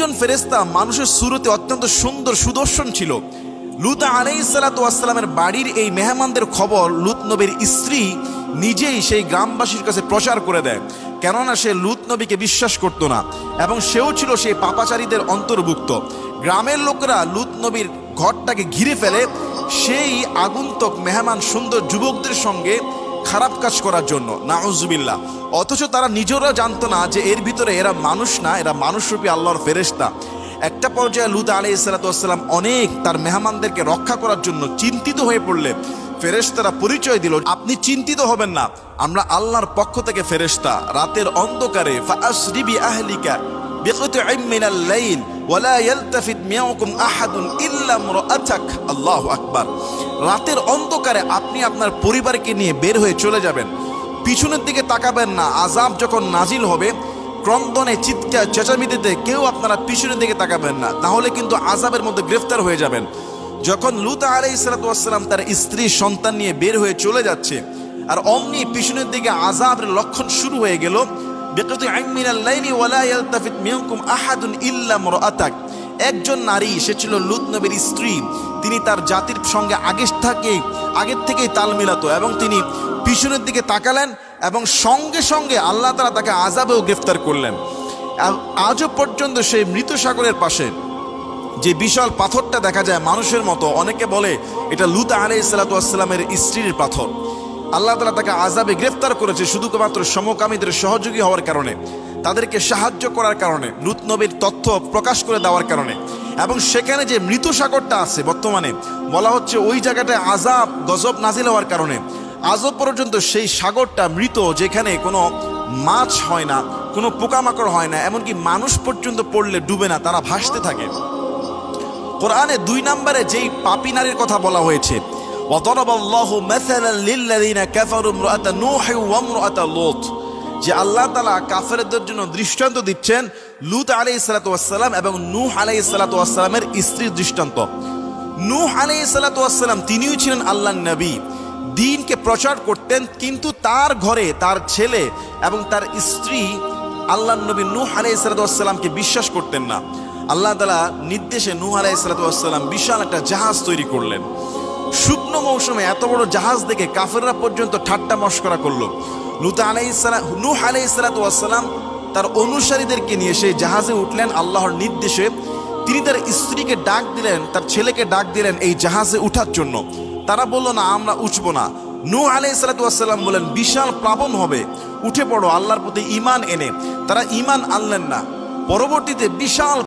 তিনজন ফেরেস্তা মানুষের সুরতে অত্যন্ত সুন্দর সুদর্শন ছিল। লুত আলাইসালাতামের বাড়ির এই মেহমানদের খবর লুত নবীর স্ত্রী নিজেই সেই গ্রামবাসীর কাছে প্রচার করে দেয়। কেননা সে লুত নবীকে বিশ্বাস করতো না এবং সেও ছিল সেই পাপাচারীদের অন্তর্ভুক্ত। গ্রামের লোকরা লুত নবীর ঘরটাকে ঘিরে ফেলে, সেই আগন্তুক মেহমান সুন্দর যুবকদের সঙ্গে খারাপ কাজ করার জন্য, নাউজুবিল্লাহ। অথচ তারা নিজেরা জানতো না যে এর ভিতরে এরা মানুষ না, এরা মানুষরূপী আল্লাহর ফেরেশতা। একটা পর্যায়ে লুত আলি ইসালাতাম অনেক তার মেহমানদেরকে রক্ষা করার জন্য চিন্তিত হয়ে পড়লে ফেরেশতারা পরিচয় দিল, আপনি চিন্তিত হবেন না, আমরা আল্লাহর পক্ষ থেকে ফেরেশতা, রাতের অন্ধকারে, ফাআসরিবি আহলিকা মিনাল লাইল ওয়ালা ইয়ালতাফিত মিয়াকুম আহাদুন ইল্লা ইমরাআতাক আল্লাহু আকবার। রাতের অন্ধকারে আপনি আপনার পরিবারকে নিয়ে বের হয়ে চলে যাবেন। পিছনের দিকে তাকাবেন না। আজাব যখন নাজিল হবে, ক্রন্দনে চিৎকার চেঁচামিতিতে কেউ আপনারা পিছনের দিকে তাকাবেন না। তাহলে কিন্তু আজাবের মধ্যে গ্রেফতার হয়ে যাবেন। যখন লুতা আলাই ইসলাতাম তার স্ত্রী, সন্তান নিয়ে বের হয়ে চলে যাচ্ছে, আর অমনি পিছনের দিকে আজাবের লক্ষণ শুরু হয়ে গেল বিকতি আইমিনাল লাইলি ওয়ালা ইয়ালতাফিত মিনকুম আহাদুন ইল্লা ইমরাআতাক একজন নারী, সে ছিল লুত নবীর স্ত্রী। তিনি তার জাতির সঙ্গে আগে থেকে, আগের থেকেই তাল মিলাতো এবং তিনি পিছনের দিকে তাকালেন এবং সঙ্গে সঙ্গে আল্লাহ তালা তাকে আজাবেও গ্রেফতার করলেন। আজও পর্যন্ত সেই মৃত সাগরের পাশে যে বিশাল পাথরটা দেখা যায় মানুষের মতো, অনেকে বলে এটা লুতা আলাই সালাতামের স্ত্রীর পাথর। আল্লাহ তালা তাকে আজাবে গ্রেফতার করেছে শুধুমাত্র সমকামীদের সহযোগী হওয়ার কারণে, তাদেরকে সাহায্য করার কারণে লুত নবীর তথ্য প্রকাশ করে দেওয়ার কারণে। এবং সেখানে যে মৃত সাগরটা আছে বর্তমানে, বলা হচ্ছে ওই জায়গাটায় আজাব গজব নাজিল হওয়ার কারণে, আজও পর্যন্ত সেই সাগরটা মৃত, যেখানে কোনো মাছ হয় না, কোনো পোকামাকড় হয় না, এমনকি মানুষ পর্যন্ত পড়লে ডুবে না, তারা ভাসতে থাকে। কোরআনে দুই নম্বরে যেই পাপি নারীর কথা বলা হয়েছে وضرب الله مثلا للذين كفروا امرأة نوح وامرأة لوط যে আল্লাহ তালা কাফেরদের জন্য দৃষ্টান্ত দিচ্ছেন লুত আলাই সালাতাম এবং নূহ আলাই সালাতামের স্ত্রীর দৃষ্টান্ত নূহ আলাই সালাতাম তিনিও ছিলেন আল্লাহ নবী দিনকে প্রচার করতেন কিন্তু তার ঘরে তার ছেলে এবং তার স্ত্রী আল্লাহ নবী নূহ আলাই সালাতামকে বিশ্বাস করতেন না আল্লাহ তালা নির্দেশে নূহ আলাই সালাতাম বিশাল একটা জাহাজ তৈরি করলেন শুকনো মৌসুমে এত বড় জাহাজ দেখে কাফেররা পর্যন্ত ঠাট্টা মস্করা করল। লুতা আলাইসালাম নূহ আলাইসালাম তার অনুসারীদেরকে নিয়ে সেই জাহাজে উঠলেন, আল্লাহর নির্দেশে। তিনি তার স্ত্রীকে ডাক দিলেন, তার ছেলেকে ডাক দিলেন এই জাহাজে উঠার জন্য। তারা বলল, না, আমরা উঠবো না। নূহ আলাইসালাম বলেন, বিশাল প্লাবন হবে। উঠে পড়ো, আল্লাহর প্রতি ইমান এনে। তারা ইমান আনলেন না। পরবর্তীতে বিশাল